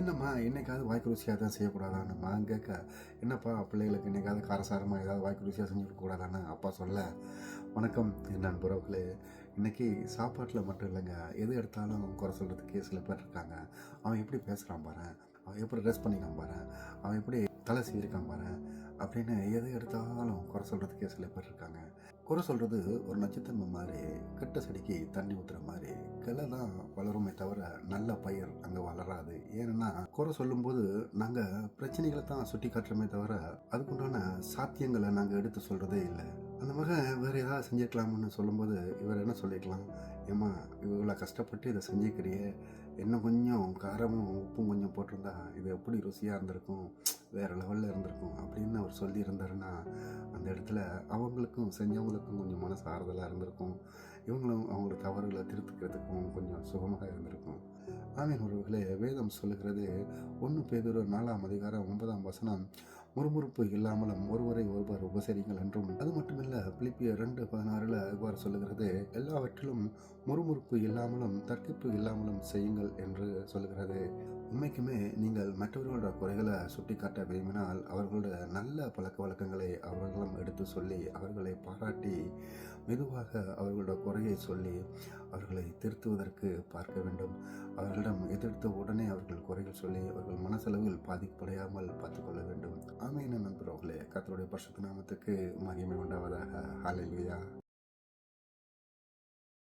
என்னம்மா என்னைக்காவது வாய்க்கு ருசியாக தான் செய்யக்கூடாதான்னுமா கேட்க என்னப்பா பிள்ளைகளுக்கு என்னைக்காவது காரசாரமாக ஏதாவது வாய்க்கு ருசியாக செஞ்சு கொடுக்கூடாதான்னு அப்பா சொல்ல வணக்கம் என் புறவுகளே இன்றைக்கி சாப்பாட்டில் மட்டும் இல்லைங்க எது எடுத்தாலும் குறை சொல்கிறதுக்கே சில பேர் இருக்காங்க. அவன் எப்படி பேசுகிறான் பாரு. அவன் எப்படி ட்ரெஸ் பண்ணிக்கான் பாரு. அவன் எப்படி தலை சீவிருக்கான் பாரு. அப்படின்னு எது எடுத்தாலும் குறை சொல்கிறதுக்கே சில பேர் இருக்காங்க. குறை சொல்கிறது ஒரு நட்சத்திரம் மாதிரி கெட்ட செடிக்கு தண்ணி ஊற்றுற மாதிரி கிளை தான் வளருமே தவிர நல்ல பயிர் அங்கே வளராது. ஏன்னா குறை சொல்லும்போது நாங்கள் பிரச்சனைகளை தான் சுட்டி காட்டுறோமே தவிர அதுக்குண்டான சாத்தியங்களை நாங்கள் எடுத்து சொல்கிறதே இல்லை. அந்த மகன் வேறு ஏதாவது செஞ்சுக்கலாம்னு சொல்லும்போது இவர் என்ன சொல்லிக்கலாம் ஏம்மா இவ்வளோ கஷ்டப்பட்டு இதை செஞ்சுக்கிறியே. இன்னும் கொஞ்சம் காரமும் உப்பும் கொஞ்சம் போட்டிருந்தா இது எப்படி ருசியாக இருந்திருக்கும்? வேறு லெவலில் இருந்திருக்கும் அப்படின்னு அவர் சொல்லியிருந்தாருன்னா அந்த இடத்துல அவங்களுக்கும் செஞ்சவங்களுக்கும் கொஞ்சம் மனசு ஆறுதலாக இருந்திருக்கும். இவங்களும் அவங்களோட தவறுகளை திருத்துக்கிறதுக்கும் கொஞ்சம் சுகமாக இருந்திருக்கும். ஆமீன் உறவுகளே வேதம் சொல்லுகிறது ஒன்று பேதொரு நாலாம் அதிகாரம் ஒன்பதாம் வசனம் முறுமுறுப்பு இல்லாமலும் ஒருவரை ஒருவர் உபசரிங்கள் என்றும் அது மட்டுமல்ல பிலிப்பிய ரெண்டு பதினாறுல இவ்வாறு சொல்லுகிறது எல்லாவற்றிலும் முறுமுறுப்பு இல்லாமலும் தற்கிப்பு இல்லாமலும் செய்யுங்கள் என்று சொல்லுகிறது. உண்மைக்குமே நீங்கள் மற்றவர்களோட குறைகளை சுட்டிக்காட்ட விரும்பினால் அவர்களோட நல்ல பழக்க வழக்கங்களை அவர்களிடம் எடுத்து சொல்லி அவர்களை பாராட்டி மெதுவாக அவர்களோட குறையை சொல்லி அவர்களை திருத்துவதற்கு பார்க்க வேண்டும். அவர்களிடம் எதிர்த்த உடனே அவர்கள் குறைகள் சொல்லி அவர்கள் மனசளவில் பாதிப்படையாமல் பார்த்துக்கொள்ள வேண்டும். ஆமையின நண்பர்களே கத்தருடைய பரிசுத்த நாமத்துக்கு மகிமை உண்டாவதாக. ஹalleluya.